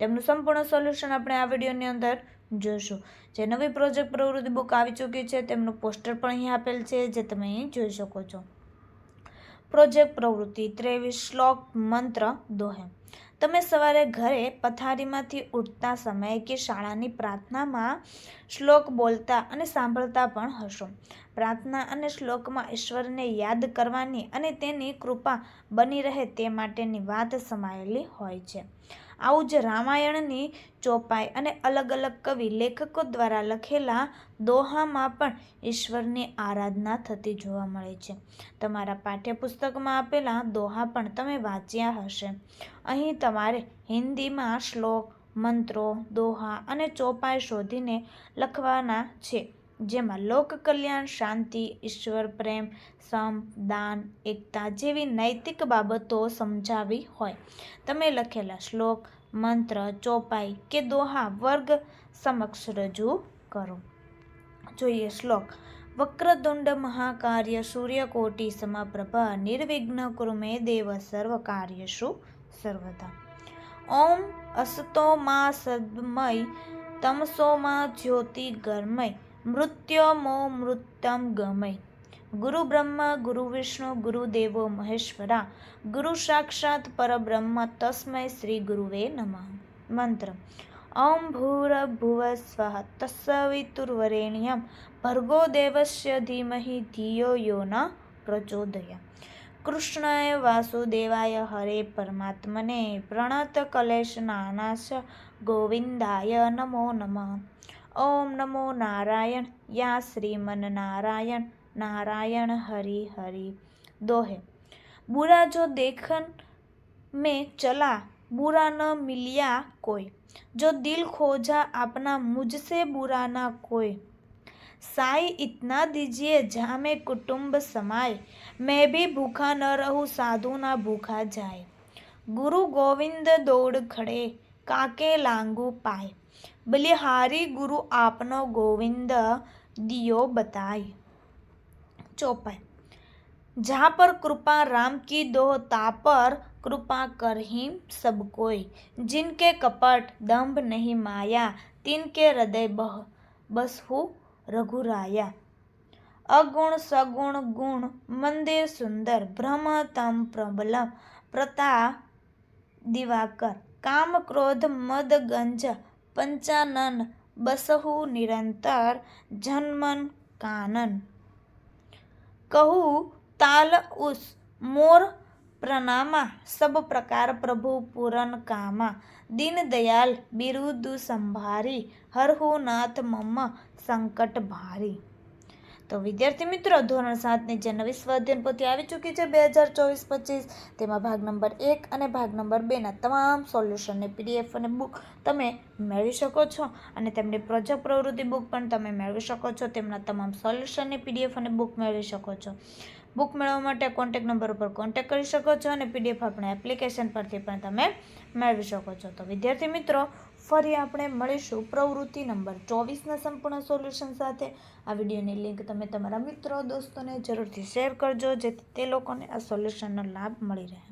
તેમનું સંપૂર્ણ સોલ્યુશન આપણે આ વિડીયોની અંદર જોઈશું. જે નવી પ્રોજેક્ટ પ્રવૃત્તિ બુક આવી ચૂકી છે, તેમનું પોસ્ટર પણ અહીં આપેલ છે, જે તમે અહીં જોઈ શકો છો. પ્રોજેક્ટ પ્રવૃત્તિ, ત્રેવીસ શ્લોક મંત્ર, દોહે. તમે સવારે ઘરે પથારીમાંથી ઉઠતા સમયે કે શાળાની પ્રાર્થનામાં શ્લોક બોલતા અને સાંભળતા પણ હશો. પ્રાર્થના અને શ્લોકમાં ઈશ્વરને યાદ કરવાની અને તેની કૃપા બની રહે તે માટેની વાત સમાયેલી હોય છે. આવું જ રામાયણની ચોપાઈ અને અલગ અલગ કવિ લેખકો દ્વારા લખેલા દોહામાં પણ ઈશ્વરની આરાધના થતી જોવા મળે છે. તમારા પાઠ્યપુસ્તકમાં આપેલા દોહા પણ તમે વાંચ્યા હશે. અહીં તમારે હિન્દીમાં શ્લોક, મંત્રો, દોહા અને ચોપાઈ શોધીને લખવાના છે. જેમાં લોક કલ્યાણ, શાંતિ, ઈશ્વર પ્રેમ, સમ, દાન, એકતા જેવી નૈતિક બાબતો સમજાવી હોય. તમે લખેલા શ્લોક, મંત્ર, ચોપાઈ કે દોહા વર્ગ સમક્ષ રજૂ કરો. જોઈએ શ્લોક. વક્રતુંડ મહાકાર્ય સૂર્યકોટી સમપ્રભા નિર્વિઘ્ન કુરુમે દેવ સર્વ કાર્યશુ સર્વદા. ઓમ અસતો માં સદમય તમસો જ્યોતિ જ્યોતિર્ગમય મૃત્યોમો મૃત્યમ ગમય ગુરુ બ્રહ્મ, ગુરુ વિષ્ણુ ગુરુદેવો મહેશ્વરા, ગુરુ સાક્ષાત પરબ્રહ્મ, તસ્મય શ્રી ગુરુવે નમઃ. મંત્ર. ઓમ ભૂરભુવ સ્વઃ તત્સવિતુર્વરેણ્યમ ભર્ગો દેવસ્ય ધીમહિ ધિયો યો ન પ્રચોદયા કૃષ્ણય વાસુદેવાય હરે પરમાત્મને પ્રણત કલેશ નાનાશ ગોવિંદાય નમો નમઃ ओम नमो नारायण। या श्रीमन नारायण। नारायण हरि हरि। दोहे। बुरा जो देखन में चला बुरा न मिलिया कोई। जो दिल खोजा अपना मुझसे बुरा ना कोई। साई इतना दीजिए, जहाँ में कुटुंब समाए। मैं भी भूखा न रहूँ, साधु ना भूखा जाए। गुरु गोविंद दौड़ खड़े, काके लांगू पाए। बलिहारी गुरु आपनो गोविंद दियो बताए चौपाई। जहाँ पर कृपा राम की दो तापर कृपा कर ही सब कोई, जिनके कपट दंभ नहीं माया, तिनके हृदय बह बस हु रघुराया। अगुण सगुण गुण मंदिर सुंदर भ्रम तम प्रबलम, प्रता दिवाकर। काम क्रोध मद गंज પંચાનન બસહુ નિરંતર જન્મન કાનન. કહું તાલ ઉસ મોર પ્રણામા સબ પ્રકાર પ્રભુ પૂરન કામા. દીનદયાલ બિરુદુ સંભારી હરહુ નાથ મમ સંકટ ભારી. તો વિદ્યાર્થી મિત્રો, ધોરણ સાતની જે નવી સ્વાધ્યાયન પોથી આવી ચૂકી છે બે હજાર ચોવીસ પચીસ, તેમાં ભાગ નંબર એક અને ભાગ નંબર બેના તમામ સોલ્યુશનની પીડીએફ અને બુક તમે મેળવી શકો છો અને તેમની પ્રોજેક્ટ પ્રવૃત્તિ બુક પણ તમે મેળવી શકો છો. તેમના તમામ સોલ્યુશનની પીડીએફ અને બુક મેળવી શકો છો. બુક મેળવવા માટે કોન્ટેક નંબર ઉપર કોન્ટેક કરી શકો છો અને પીડીએફ આપણે એપ્લિકેશન પરથી પણ તમે મેળવી શકો છો. તો વિદ્યાર્થી મિત્રો, ફરી આપણે મળીશું પ્રવૃત્તિ નંબર ચોવીસના સંપૂર્ણ સોલ્યુશન સાથે. આ વિડીયોની લિંક તમે તમારા મિત્રો, દોસ્તોને જરૂરથી શેર કરજો, જેથી તે લોકોને આ સોલ્યુશનનો લાભ મળી રહે.